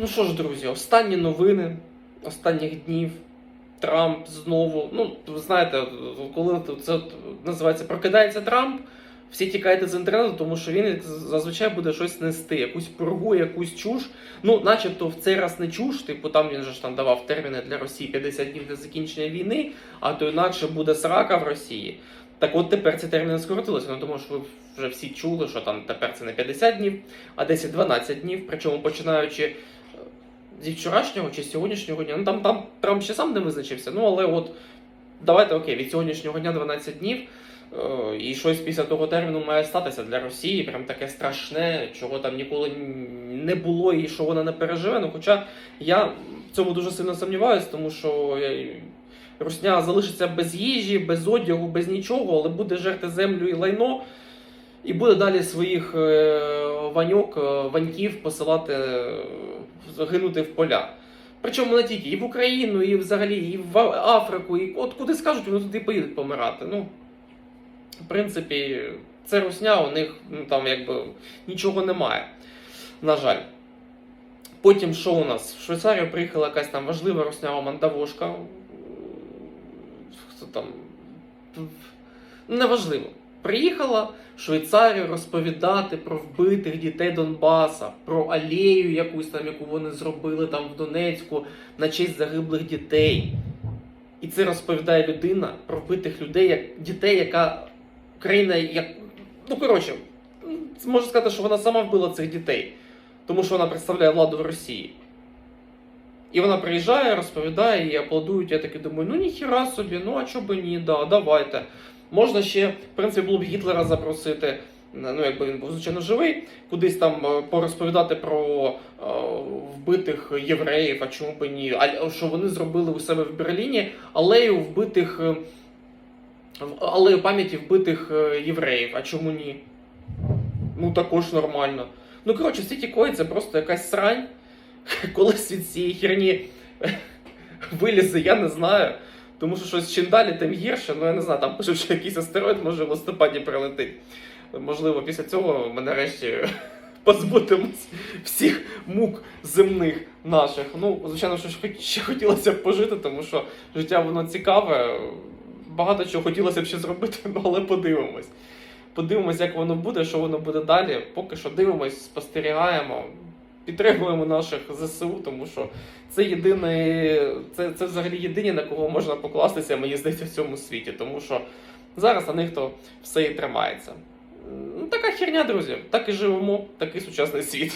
Ну що ж, друзі, останні новини останніх днів. Трамп знову. Ну, ви знаєте, коли це називається прокидається Трамп, всі тікаєте з інтернету, тому що він зазвичай буде щось нести, якусь пургу, якусь чуш. Ну, начебто в цей раз не чуш, типу там він же ж там давав терміни для Росії 50 днів до закінчення війни, а то інакше буде срака в Росії. Так от тепер ці терміни скоротилися, ну тому що ви вже всі чули, що там тепер це не 50 днів, а 10-12 днів, причому починаючи зі вчорашнього чи з сьогоднішнього дня. Ну там, там Трамп ще сам не визначився. Ну але от давайте окей, від сьогоднішнього дня 12 днів. е, І щось після того терміну має статися для Росії, прям таке страшне, чого там ніколи не було і що вона не переживе. Ну, хоча я в цьому дуже сильно сумніваюся, тому що Русня залишиться без їжі, без одягу, без нічого, але буде жерти землю і лайно, і буде далі своїх е, ваньок, е, ваньків посилати е, гинути в поля. Причому не тільки і в Україну, і взагалі, і в Африку, і от куди скажуть, вони туди поїдуть помирати. Ну, в принципі, це русня, у них ну, там якби нічого немає. На жаль. Потім що у нас? В Швейцарію приїхала якась там важлива руснява мандавошка. Хто там? Неважливо. Приїхала в Швейцарію розповідати про вбитих дітей Донбаса, про алею якусь там, яку вони зробили там в Донецьку на честь загиблих дітей. І це розповідає людина про вбитих людей, як дітей, яка країна, як. Ну, коротше, можу сказати, що вона сама вбила цих дітей, тому що вона представляє владу в Росії. І вона приїжджає, розповідає, і аплодують. Я таки думаю, ну ніхіра собі, ну а чого би ні, да, давайте. Можна ще, в принципі, було б Гітлера запросити, ну якби він був звичайно живий, кудись там е, порозповідати про е, вбитих євреїв, а чому б ні, а що вони зробили у себе в Берліні алею вбитих, е, алею пам'яті вбитих е, євреїв, а чому ні? Ну також нормально. Ну коротше, всі ті кої це просто якась срань. Колись від цієї херні вилізе, я не знаю. Тому що щось чим далі, тим гірше. Ну я не знаю, там пишуть, що якийсь астероїд може в листопаді прилетить. Можливо, після цього ми нарешті позбудемось всіх мук земних наших. Ну, звичайно, що ще хотілося б пожити, тому що життя воно цікаве. Багато чого хотілося б ще зробити, але подивимось. Подивимось, як воно буде, що воно буде далі. Поки що дивимось, спостерігаємо, підтримуємо наших ЗСУ, тому що це єдиний, це, це взагалі єдині, на кого можна покластися, мені здається, в цьому світі. Тому що зараз на них то все і тримається. Ну, така херня, друзі. Так і живемо, такий сучасний світ.